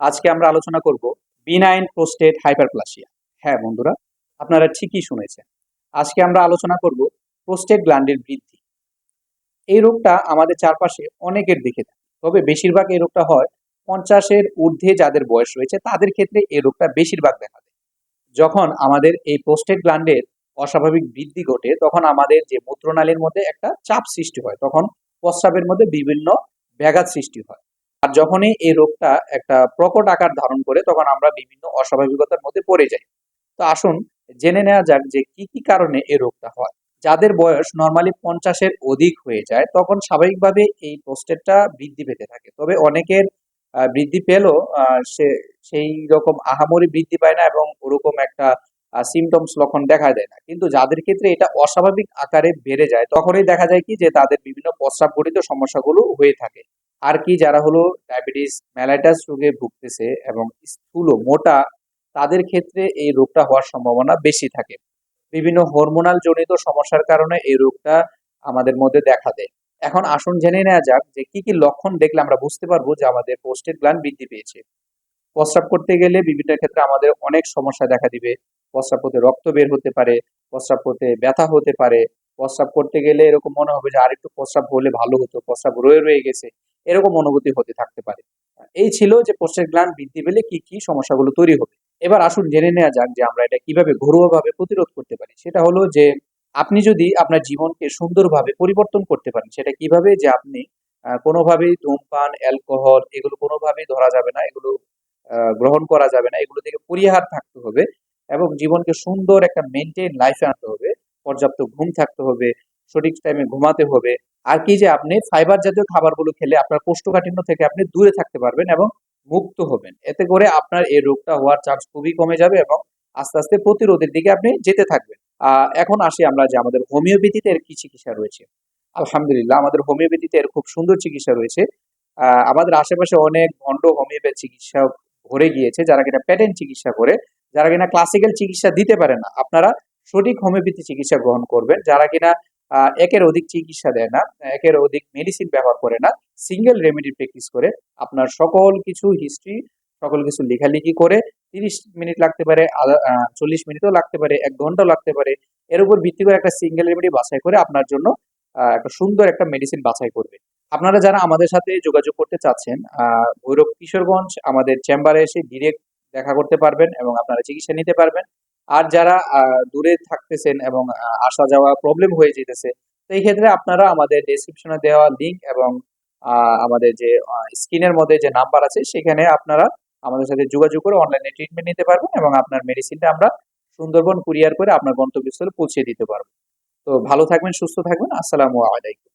আজকে আমরা আলোচনা করব বিনাইন প্রোস্টেট হাইপারপ্লাসিয়া হ্যাঁ বন্ধুরা, আপনারা ঠিকই শুনেছেন। আজকে আমরা আলোচনা করব প্রোস্টেট গ্ল্যান্ডের বৃদ্ধি। এই রোগটা আমাদের চারপাশে অনেকের দেখে থাকে, তবে বেশিরভাগ এই রোগটা হয় পঞ্চাশের ঊর্ধ্বে যাদের বয়স রয়েছে, তাদের ক্ষেত্রে এই রোগটা বেশিরভাগ দেখা দেয়। যখন আমাদের এই প্রোস্টেট গ্ল্যান্ডের অস্বাভাবিক বৃদ্ধি ঘটে, তখন আমাদের যে মূত্রনালীর মধ্যে একটা চাপ সৃষ্টি হয়, তখন প্রস্রাবের মধ্যে বিভিন্ন ব্যাঘাত সৃষ্টি হয়। আর যখনই এই রোগটা একটা প্রকট আকার ধারণ করে, তখন আমরা বিভিন্ন অস্বাভাবিকতার মধ্যে পড়ে যাই। তো আসুন, জেনে নেওয়া যাক যে কি কি কারণে এই রোগটা হয়। যাদের বয়স নর্মালি পঞ্চাশের অধিক হয়ে যায়, তখন স্বাভাবিকভাবে এই প্রোস্টেটটা বৃদ্ধি পেতে থাকে। তবে অনেকের বৃদ্ধি পেলেও সে, সেই রকম আহামরি বৃদ্ধি পায় না এবং ওরকম একটা সিমটমস লক্ষণ দেখা দেয় না। কিন্তু যাদের ক্ষেত্রে এটা অস্বাভাবিক আকারে বেড়ে যায়, তখনই দেখা যায় কি যে তাদের বিভিন্ন প্রস্রাবঘটিত সমস্যাগুলো হয়ে থাকে। আর কি যারা হলো ডায়াবেটিস ম্যালাইটাস রোগে ভুগতেছে এবং স্থূল মোটা, তাদের ক্ষেত্রে এই রোগটা হওয়ার সম্ভাবনা বেশি থাকে। বিভিন্ন হরমোনাল জনিত সমস্যার কারণে এই রোগটা আমাদের মধ্যে দেখা দেয়। এখন আসুন জেনে নেওয়া যাক যে কি কি লক্ষণ দেখলে আমরা বুঝতে পারব যে আমাদের পোস্টেড গ্ল্যান্ড বৃদ্ধি পেয়েছে। প্রস্রাব করতে গেলে বিভিন্ন ক্ষেত্রে আমাদের অনেক সমস্যা দেখা দিবে। প্রস্রাব করতে রক্ত বের হতে পারে, প্রস্রাব করতে ব্যথা হতে পারে। প্রস্রাব করতে গেলে এরকম মনে হবে যে আরেকটু প্রস্রাব হলে ভালো হতো, প্রস্রাব রয়ে রয়ে গেছে। এরকম অনুভূতি হতে থাকতে পারে। এই ছিল যে প্রস্টেট গ্ল্যান্ড বৃদ্ধি পেলে কি কি সমস্যাগুলো তৈরি হবে। এবার আসুন জেনে নেওয়া যাক যে আমরা এটা কীভাবে ঘরোয়াভাবে প্রতিরোধ করতে পারি। সেটা হলো যে আপনি যদি আপনার জীবনকে সুন্দরভাবে পরিবর্তন করতে পারেন, সেটা কীভাবে যে আপনি কোনোভাবেই ধূমপান, অ্যালকোহল এগুলো কোনোভাবেই ধরা যাবে না, এগুলো গ্রহণ করা যাবে না, এগুলো থেকে পরিহার থাকতে হবে এবং জীবনকে সুন্দর একটা মেনটেন লাইফে আনতে হবে, পর্যাপ্ত ঘুম থাকতে হবে সঠিক টাইমে ঘুমাতে হবে। আর কি যে আপনি ফাইবার জাতীয় খাবারগুলো খেলে আপনার কোষ্ঠকাঠিন্য থেকে আপনি দূরে থাকতে পারবেন এবং মুক্ত হবেন। এতে করে আপনার এই রোগটা হওয়ার চান্স খুবই কমে যাবে এবং আস্তে আস্তে প্রতিরোধের দিকে আপনি যেতে থাকবেন। এখন আসি আমরা যে আমাদের হোমিওপ্যাথিতে এর কি চিকিৎসা রয়েছে। আলহামদুলিল্লাহ, আমাদের হোমিওপ্যাথিতে এর খুব সুন্দর চিকিৎসা রয়েছে। আমাদের আশেপাশে অনেক ভণ্ড হোমিওপ্যাথি চিকিৎসা ভরে গিয়েছে যারা কিনা প্যাটেন্ট চিকিৎসা করে, যারা কিনা ক্লাসিক্যাল চিকিৎসা দিতে পারে না। আপনারা সঠিক হোমিওপ্যাথি চিকিৎসা গ্রহণ করবেন। যারা কিনা একের অধিক চিকিৎসা দেয় না, একের অধিক মেডিসিন ব্যবহার করে না সিঙ্গেল রেমেডি প্র্যাকটিস করে আপনার সকল কিছু হিস্ট্রি সকল কিছু লেখালেখি করে তিরিশ মিনিট লাগতে পারে চল্লিশ মিনিটও লাগতে পারে, এক ঘন্টাও লাগতে পারে, এর উপর ভিত্তি করে একটা সিঙ্গেল রেমেডি বাছাই করে আপনার জন্য একটা সুন্দর একটা মেডিসিন বাছাই করবে। আপনারা যারা আমাদের সাথে যোগাযোগ করতে চাচ্ছেন ভৈরব কিশোরগঞ্জ আমাদের চেম্বারে এসে ডিরেক্ট দেখা করতে পারবেন এবং আপনারা চিকিৎসা নিতে পারবেন। আর যারা দূরে থাকতেছেন এবং আসা যাওয়া প্রবলেম হয়ে যেতেছে তো এই ক্ষেত্রে আপনারা আমাদের ডেসক্রিপশনে দেওয়া লিঙ্ক এবং আমাদের যে স্ক্রিনের মধ্যে যে নাম্বার আছে, সেখানে আপনারা আমাদের সাথে যোগাযোগ করে অনলাইনে ট্রিটমেন্ট নিতে পারবেন এবং আপনার মেডিসিনটা আমরা সুন্দরবন কুরিয়ার করে আপনার গন্তব্যস্থলে পৌঁছে দিতে পারব। তো ভালো থাকবেন, সুস্থ থাকবেন, আসসালামু আলাইকুম।